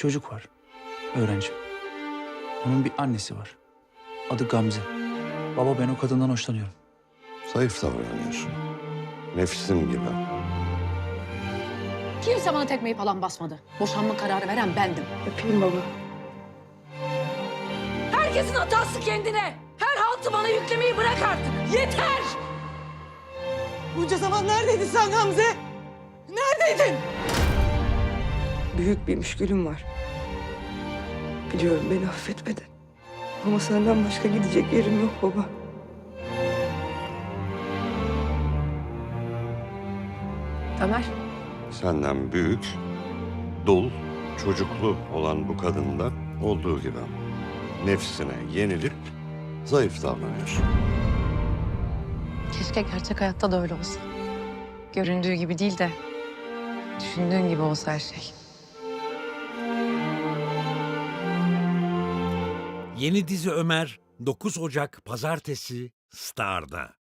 çocuk var. Öğrenci. Onun bir annesi var. Adı Gamze. Baba ben o kadından hoşlanıyorum. Zayıf davranıyorsun. Nefsin gibi. Kimse bana tekmeyi falan basmadı. Boşanma kararı veren bendim. Öpeyim baba. Herkesin hatası kendine. Her haltı bana yüklemeyi bırak artık. Yeter! Bunca zaman neredeydin sen Gamze? Neredeydin? Büyük bir müşkülüm var. Biliyorum beni affetmedin. Ama senden başka gidecek yerim yok baba. Ömer. Senden büyük, dul, çocuklu olan bu kadında olduğu gibi nefsine yenilip zayıf davranıyorsun. Keşke gerçek hayatta da öyle olsa. Göründüğü gibi değil de düşündüğün gibi olsa her şey. Yeni dizi Ömer 9 Ocak Pazartesi Star'da.